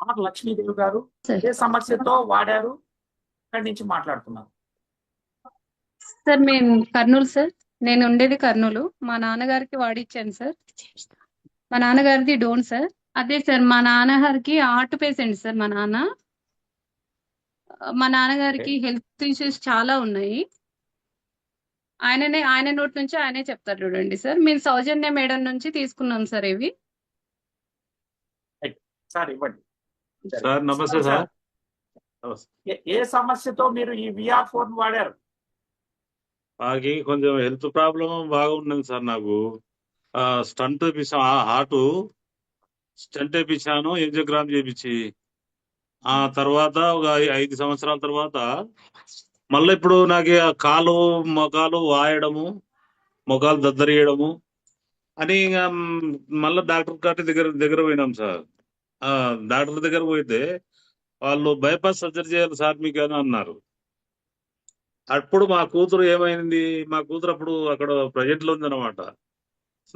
Are Lakshmidevi గారు ఏ సమస్యతో వాడారు? ఇక్కడి నుంచి మాట్లాడుతున్నారు సార్ మేము కర్నూలు సార్. నేను ఉండేది కర్నూలు. మా నాన్నగారికి వాడిచ్చాను సార్. మా నాన్నగారిది డోన్ సార్. అదే సార్ మా నాన్నగారికి హార్ట్ పేషెంట్ సార్ మా నాన్న. మా నాన్నగారికి హెల్త్ ఇష్యూస్ చాలా ఉన్నాయి. ఆయననే ఆయన నోటి నుంచి ఆయనే చెప్తారు చూడండి సార్. మేము సౌజన్య మేడం నుంచి తీసుకున్నాం సార్ ఇవి. సార్ ఇవ్వండి. సార్. నమస్తే సార్ ఏ- సమస్యతో మీరు ఈ విఆర్ ఫోన్ వాడారు? మాకి కొంచెం హెల్త్ ప్రాబ్లం బాగా ఉన్నది సార్ నాకు. స్టంట్ వేపించాను హార్ట్ స్టంట్ వేపించాను ఎంజియోగ్రామ్ చేపించి ఆ తర్వాత ఒక ఐదు సంవత్సరాల తర్వాత మళ్ళీ ఇప్పుడు నాకు కాలు మొఖాలు వాయడము మొఖాలు దద్దరియడము అని ఇక మళ్ళీ డాక్టర్ గారి దగ్గర దగ్గర పోయినాం సార్. డాక్టర్ దగ్గర పోయితే వాళ్ళు బైపాస్ సర్జరీ చేయాలి సార్ మీకు అని అన్నారు. అప్పుడు మా కూతురు ఏమైంది? మా కూతురు అప్పుడు అక్కడ ప్రజెంట్లో ఉందన్నమాట.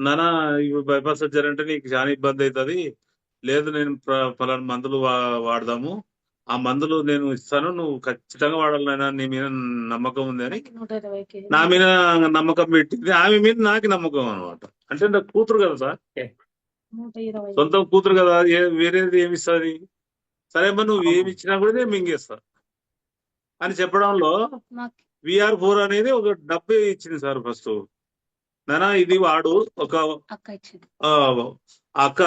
నానా ఇప్పుడు బైపాస్ సర్జరీ అంటే నీకు చాలా ఇబ్బంది అవుతుంది. లేదు నేను పలానా మందులు వా- వాడదాము. ఆ మందులు నేను ఇస్తాను. నువ్వు ఖచ్చితంగా వాడాలి నాయనా నీ మీద నమ్మకం ఉంది అని. నా మీద నమ్మకం పెట్టింది. ఆమె మీద నాకు నమ్మకం అనమాట అంటే నా కూతురు కదా సార్? సొంత కూతురు కదా ఏ- వేరేది ఏమి ఇస్తుంది సరే అమ్మా నువ్వు ఏమి ఇచ్చినా కూడా నేను మింగేస్తా. అని చెప్పడంలో విఆర్ ఫోర్ అనేది ఒక డబ్బే ఇచ్చింది సార్ ఫస్ట్. నానా ఇది వాడు ఒక అక్క ఇచ్చింది. ఆ, అక్క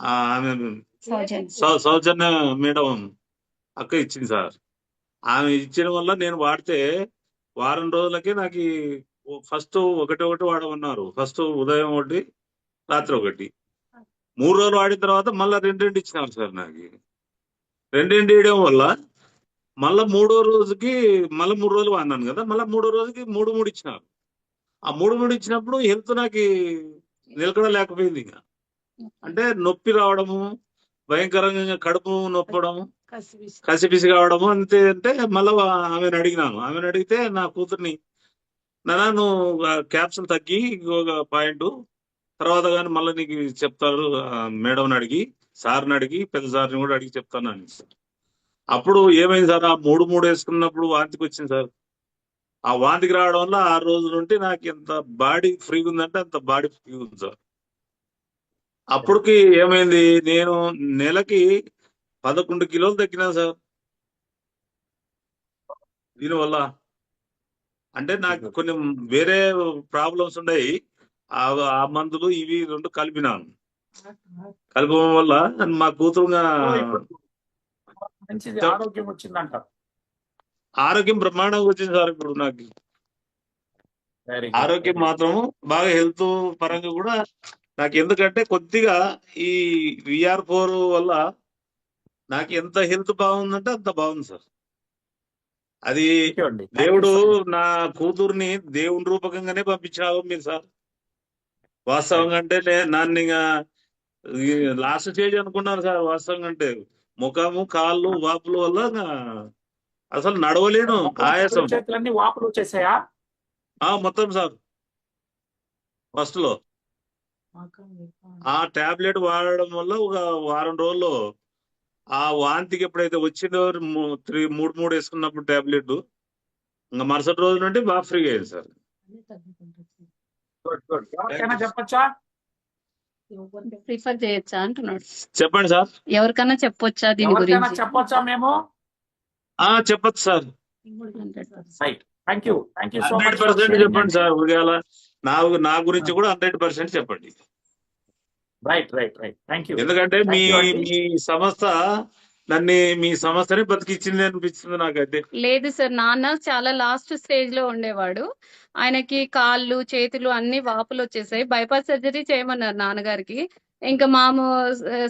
ఆ, ఆమె సౌజన్య. మేడం అక్క ఇచ్చింది సార్. ఆమె ఇచ్చిన వల్ల నేను వాడితే వారం రోజులకి నాకు ఫస్ట్ ఒకటి ఒకటి వాడమన్నారు. ఫస్ట్ ఉదయం ఒకటి రాత్రి ఒకటి. మూడు రోజులు ఆడిన తర్వాత మళ్ళీ రెండు రెండు ఇచ్చినారు సార్ నాకు. రెండింటి రెండు వేయడం వల్ల మళ్ళా మూడో రోజుకి మళ్ళీ మూడు రోజులు వాడినాను కదా మళ్ళీ మూడో రోజుకి మూడు మూడు ఇచ్చినారు. ఆ మూడు మూడు ఇచ్చినప్పుడు హెల్త్ నాకు నిలకడ లేకపోయింది ఇంకా. అంటే నొప్పి రావడము భయంకరంగా కడుపు నొప్పడము కసిపిసి కావడము అంతే అంటే మళ్ళీ ఆమెను అడిగినాను. ఆమెను అడిగితే నా కూతుర్ని నాన్న నువ్వు తగ్గి ఒక పాయింట్ తర్వాత కానీ మళ్ళీ నీకు చెప్తారు మేడం అడిగి సార్ని అడిగి పెద్ద సార్ని కూడా అడిగి చెప్తాను అని అప్పుడు ఏమైంది సార్? ఆ మూడు మూడు వేసుకున్నప్పుడు వాంతికి వచ్చింది సార్. ఆ వాంతికి రావడం వల్ల ఆ రోజు నుండి నాకు ఎంత బాడీ ఫ్రీగా ఉందంటే అంత బాడీ ఫ్రీగా ఉంది సార్. అప్పటికి ఏమైంది? నేను నెలకి పదకొండు కిలోలు తగ్గినా సార్. దీనివల్ల అంటే నాకు కొన్ని వేరే ప్రాబ్లమ్స్ ఉన్నాయి. ఆ మందులు ఇవి రెండు కలిపినాను. కలపడం వల్ల మా కూతురుగా ఆరోగ్యం వచ్చిందంట. ఆరోగ్యం బ్రహ్మాండంగా వచ్చింది సార్ ఇప్పుడు నాకు. ఆరోగ్యం మాత్రం బాగా హెల్త్ పరంగా కూడా నాకు ఎందుకంటే కొద్దిగా ఈ విఆర్ ఫోర్ వల్ల నాకు ఎంత హెల్త్ బాగుందంటే అంత బాగుంది సార్. అది దేవుడు నా కూతుర్ని దేవుని రూపకంగానే పంపించావు మీరు సార్. వాస్తవంగా అంటే నన్ను ఇంకా లాస్ట్ స్టేజ్ అనుకున్నారు సార్ వాస్తవంగా అంటే. ముఖము కాళ్ళు వాపుల వల్ల అసలు నడవలేను ఆయాసం. చేతులన్నీ వాపులు వచ్చేసాయా? ఆ మొత్తం సార్. ఫస్ట్లో. ఆ టాబ్లెట్ వాడడం వల్ల ఒక వారం రోజుల్లో ఆ వాంతికి ఎప్పుడైతే వచ్చిందో త్రీ మూడు మూడు వేసుకున్నప్పుడు టాబ్లెట్ ఇంకా మరుసటి రోజు నుండి బాగా ఫ్రీగా అయింది సార్. ఎవరికైనా చెప్పొచ్చా? ప్రిఫర్ చేయొచ్చా అంటున్నాడు. చెప్పండి సార్. ఎవరికైనా చెప్పొచ్చా దీని గురించి? చెప్పొచ్చా మేము? ఆ చెప్పచ్చు sir. Right thank you thank you so much percent చెప్పండి సార్ ఉదయాల నా నా గురించి కూడా హండ్రెడ్ పర్సెంట్ చెప్పండి. Right right right thank you ఎందుకంటే మీ. మీ సంస్థ నన్ను మీ సంస్థని బతికిచ్చింది అనిపిస్తుంది నాకైతే. లేదు సార్ నాన్న చాలా లాస్ట్ స్టేజ్లో ఉండేవాడు. ఆయనకి కాళ్ళు చేతులు అన్ని వాపులు వచ్చేసాయి. బైపాస్ సర్జరీ చేయమన్నారు నాన్నగారికి. ఇంకా మాము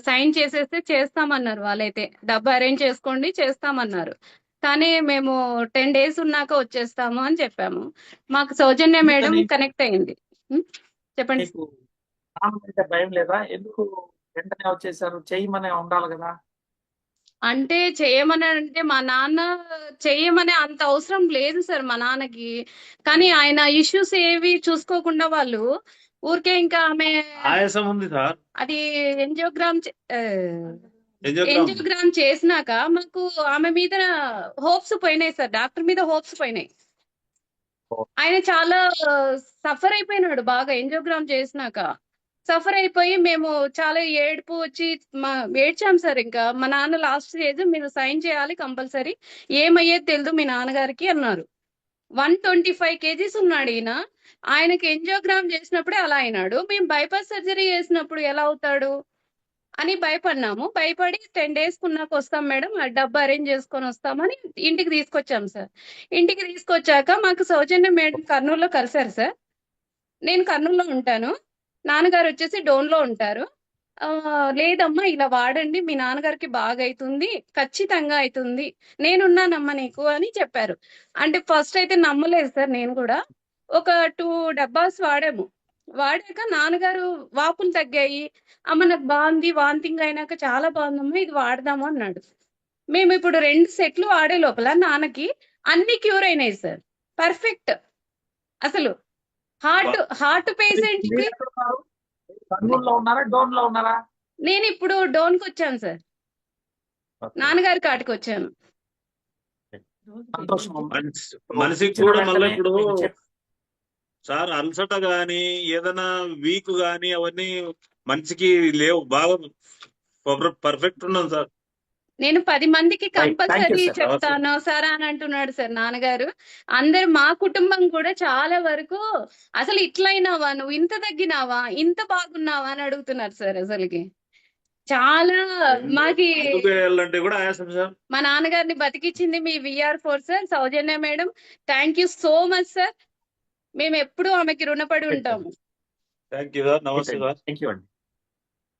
సైన్ చేసేస్తే చేస్తామన్నారు వాళ్ళైతే. డబ్బు అరేంజ్ చేసుకోండి చేస్తామన్నారు. కానీ మేము టెన్ డేస్ ఉన్నాక వచ్చేస్తాము అని చెప్పాము. మాకు సౌజన్య మేడం? కనెక్ట్ అయింది? చెప్పండి. భయం లేదా? ఎందుకు వెంటనే వచ్చేసారు? చేయమనే ఉండాలి కదా. అంటే చేయమని అంటే మా నాన్న చేయమనే అంత అవసరం లేదు సార్ మా నాన్నకి. కానీ ఆయన ఇష్యూస్ ఏవి చూసుకోకుండా వాళ్ళు ఊరికే ఇంకా ఆమె ఆయాసం ఉంది సార్. అది ఎంజియోగ్రామ్ ఎంజియోగ్రామ్ చేసినాక మాకు ఆమె మీద హోప్స్ పోయినాయి సార్ డాక్టర్ మీద హోప్స్ పోయినాయి. ఆయన చాలా సఫర్ అయిపోయినాడు బాగా ఎంజియోగ్రామ్ చేసినాక. సఫర్ అయిపోయి మేము చాలా ఏడుపు వచ్చి మా ఏడ్చాం సార్ ఇంకా. మా నాన్న లాస్ట్ స్టేజ్ మీరు సైన్ చేయాలి కంపల్సరీ. ఏమయ్యేది తెలియదు మీ నాన్నగారికి అన్నారు. వన్ ట్వంటీ ఫైవ్ కేజీస్ ఉన్నాడు ఈయన. ఆయనకి ఎంజియోగ్రామ్ చేసినప్పుడే అలా అయినాడు. మేము బైపాస్ సర్జరీ చేసినప్పుడు ఎలా అవుతాడు అని భయపడినాము. భయపడి టెన్ డేస్ కున్నాక వస్తాం మేడం. ఆ డబ్బు అరేంజ్ చేసుకొని వస్తామని ఇంటికి తీసుకొచ్చాం సార్. ఇంటికి తీసుకొచ్చాక మాకు సౌజన్య మేడం కర్నూలులో కలిశారు సార్. నేను కర్నూలులో ఉంటాను. నాన్నగారు వచ్చేసి డోన్లో ఉంటారు. లేదమ్మా ఇలా వాడండి మీ నాన్నగారికి బాగా అవుతుంది ఖచ్చితంగా అవుతుంది నేనున్నానమ్మా నీకు అని చెప్పారు. అంటే ఫస్ట్ అయితే నమ్మలేదు సార్ నేను కూడా. ఒక టూ డబ్బాస్ వాడాము. వాడాక నాన్నగారు వాపులు తగ్గాయి. అమ్మ నాకు బాగుంది వాంతింగ్ అయినాక చాలా బాగుందమ్మా ఇది వాడదాము అన్నాడు. మేము ఇప్పుడు రెండు సెట్లు వాడే లోపల నాన్నకి అన్ని క్యూర్ అయినాయి సార్. పర్ఫెక్ట్. అసలు హార్ట్ హార్ట్ పేషెంట్కి మీరు ఎక్కడ ఉన్నారు? కర్నూలులో ఉన్నారా? డోన్లో ఉన్నారా నేను ఇప్పుడు డోన్కి వచ్చాను సార్. నాన్నగారి కాటికి వచ్చాను. మనిషికి కూడా మళ్ళీ ఇప్పుడు సార్ అలసట గాని ఏదైనా వీక్ గాని అవన్నీ మనిషికి లేవు. బాగా పర్ఫెక్ట్ ఉన్నాను సార్. నేను పది మందికి కంపల్సరీ. చెప్తాను. సార్ అని అంటున్నాడు సార్ నాన్నగారు. అందరు మా కుటుంబం కూడా చాలా వరకు అసలు ఇట్లయినావా? నువ్వు ఇంత తగ్గినావా? ఇంత బాగున్నావా అని అడుగుతున్నారు సార్ అసలుకి. చాలా మాకి ఆయాసం సార్. మా నాన్నగారిని బతికించింది మీ VR four sir. Soujanya madam thank you so much sir. మేము ఎప్పుడూ ఆమెకి రుణపడి ఉంటాము. థ్యాంక్ యూ సార్ నమస్తే sir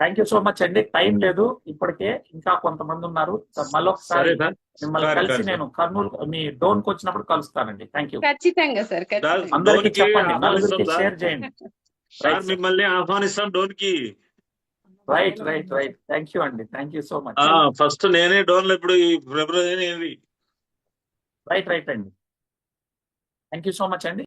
thank you so much అండి. టైం లేదు. ఇప్పటికే ఇంకా కొంతమంది ఉన్నారు. సరే మళ్ళొకసారి సార్ మిమ్మల్ని కలిసి. నేను కర్నూలు మీ డోన్కి వచ్చినప్పుడు కలుస్తానండి. థ్యాంక్ యూ ఖచ్చితంగా సార్ అందరికి చెప్పండి. నలుగురికి. షేర్ చేయండి. మిమ్మల్ని ఆహ్వానిస్తాం డోన్కి right right right thank you అండి thank you so much first నేనే డోన్లో ఇప్పుడు ఈ ఫిబ్రవరి రైట్ రైట్ అండి. థ్యాంక్ యూ సో మచ్ అండి.